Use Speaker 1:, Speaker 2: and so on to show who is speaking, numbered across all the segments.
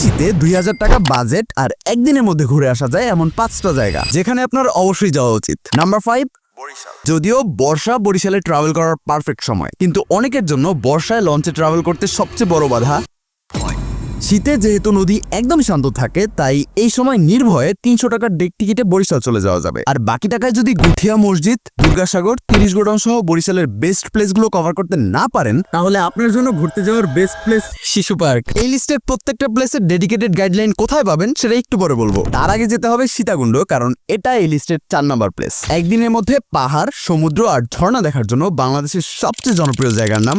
Speaker 1: শীতে দুই হাজার টাকা বাজেট আর একদিনের মধ্যে ঘুরে আসা যায় এমন পাঁচটা জায়গা, যেখানে আপনার অবশ্যই যাওয়া উচিত। নাম্বার ফাইভ যদিও বর্ষা বরিশালে ট্রাভেল করার পারফেক্ট সময়, কিন্তু অনেকের জন্য বর্ষায় লঞ্চে ট্রাভেল করতে সবচেয়ে বড় বাধা শীতে যেহেতু নদী একদম শান্ত থাকে, তাই এই সময় নির্ভয়ে তিনশো টাকার ডেক টিকিটে বরিশাল চলে যাওয়া যাবে। আর বাকি টাকায় যদি গুঠিয়া মসজিদ, দুর্গাসাগর, তিরিশ গোডাউন সহ বরিশালের বেস্ট প্লেসগুলো কভার করতে না পারেন, তাহলে আপনার জন্য ঘুরতে যাওয়ার বেস্ট প্লেস শিশু পার্ক। এই লিস্টের প্রত্যেকটা প্লেসের ডেডিকেটেড গাইডলাইন কোথায় পাবেন সেটা একটু পরে বলব। তার আগে যেতে হবে সীতাকুণ্ড, কারণ এটা এই লিস্টের চার নাম্বার প্লেস। একদিনের মধ্যে পাহাড়, সমুদ্র আর ঝর্ণা দেখার জন্য বাংলাদেশের সবচেয়ে জনপ্রিয় জায়গার নাম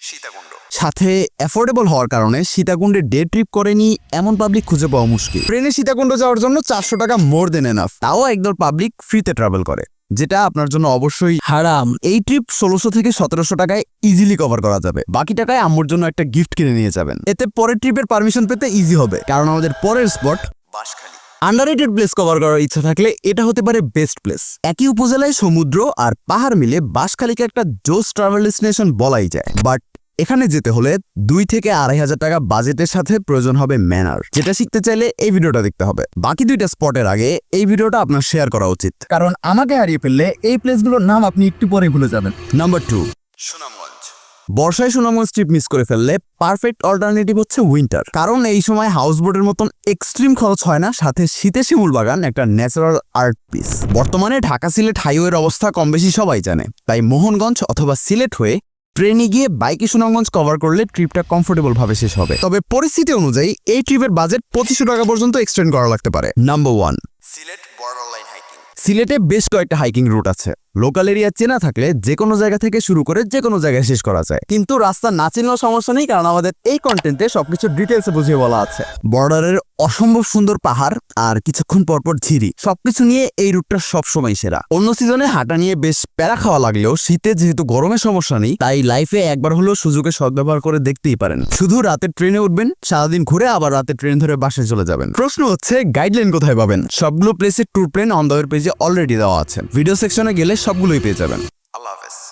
Speaker 1: সীতাকুণ্ড। সাথে অ্যাফোর্ডেবল হওয়ার কারণে সীতাকুণ্ডে ডে ট্রিপ করেনি এমন পাবলিক খুঁজে পাওয়া মুশকিল। ট্রেনে সীতাকুণ্ড যাওয়ার জন্য চারশো টাকা মোর দেন এনাফ তাও একদল পাবলিক ফ্রিতে ট্রাভেল করে, যেটা আপনার জন্য অবশ্যই হারাম। এই ট্রিপ ষোলোশো থেকে সতেরোশো টাকায় ইজিলি কভার করা যাবে। বাকি টাকায় আম্মুর জন্য একটা গিফট কিনে নিয়ে যাবেন। এতে পরের ট্রিপের পারমিশন পেতে ইজি হবে, কারণ আমাদের পরের spot Banshkhali. Underrated place cover করার ইচ্ছা থাকলে এটা হতে পারে বেস্ট প্লেস একই উপজেলায় সমুদ্র আর পাহাড় মিলে বাঁশখালীকে একটা জোস ট্রাভেল ডেস্টিনেশন বলাই যায়। বাট এখানে যেতে হলে দুই থেকে আড়াই হাজার টাকা বাজেটের সাথে প্রয়োজন হবে ম্যানার। যেটা শিখতে চাইলে এই ভিডিওটা দেখতে হবে। বাকি দুইটা স্পটের আগে এই ভিডিওটা আপনার শেয়ার করা উচিত।
Speaker 2: কারণ আমাকে হারিয়ে ফেললে এই প্লেসগুলোর নাম আপনি একটু পরে ভুলে যাবেন।
Speaker 1: Number two Sunamganj. বর্ষায় সুনামগঞ্জ ট্রিপ মিস করে ফেললে পারফেক্ট অল্টারনেটিভ হচ্ছে উইন্টার। কারণ এই সময় হাউস বোটের মতন এক্সট্রিম খরচ হয় না সাথে শীতে শিমুল বাগান একটা ন্যাচারাল আর্ট পিস। বর্তমানে ঢাকা সিলেট হাইওয়ের অবস্থা কম বেশি সবাই জানে। তাই মোহনগঞ্জ অথবা সিলেট হয়ে ট্রেনে গিয়ে বাইকে সুনামগঞ্জ কভার করলে ট্রিপটা কমফোর্টেবল ভাবে শেষ হবে। তবে পরিস্থিতি অনুযায়ী এই ট্রিপের বাজেট পঁচিশশো টাকা পর্যন্ত এক্সটেন্ড করা লাগতে পারে। Number one Sylhet border line hiking সিলেটে বেশ কয়েকটা হাইকিং রুট আছে। লোকাল এরিয়া চেনা থাকলে যে কোনো জায়গা থেকে শুরু করে যে কোনো জায়গায় শেষ করা যায়। কিন্তু রাস্তা না চিনলেও সমস্যা নেই, কারণ আমাদের এই কন্টেন্টে সবকিছু ডিটেলসে বুঝিয়ে বলা আছে। বর্ডারের অসম্ভব সুন্দর পাহাড় আর কিছুক্ষণ পরপর ঝিরি। সবকিছু নিয়ে এই রুটটা সবসময় সেরা। অন্য সিজনে হাঁটা নিয়ে বেশ প্যারা খাওয়া লাগলেও শীতে যেহেতু গরমের সমস্যা নেই, তাই লাইফে একবার হলেও সুযোগে সদ্ব্যবহার করে দেখতেই পারেন। শুধু রাতে ট্রেনে উঠবেন, সারাদিন ঘুরে আবার রাতে ট্রেন ধরে বাসে চলে যাবেন। প্রশ্ন হচ্ছে গাইডলাইন কোথায় পাবেন? সবগুলো প্লেসের ট্যুর প্ল্যান অন দ্য পেজে অলরেডি দেওয়া আছে। ভিডিও সেকশনে গেলে সবগুলোই পেয়ে যাবেন।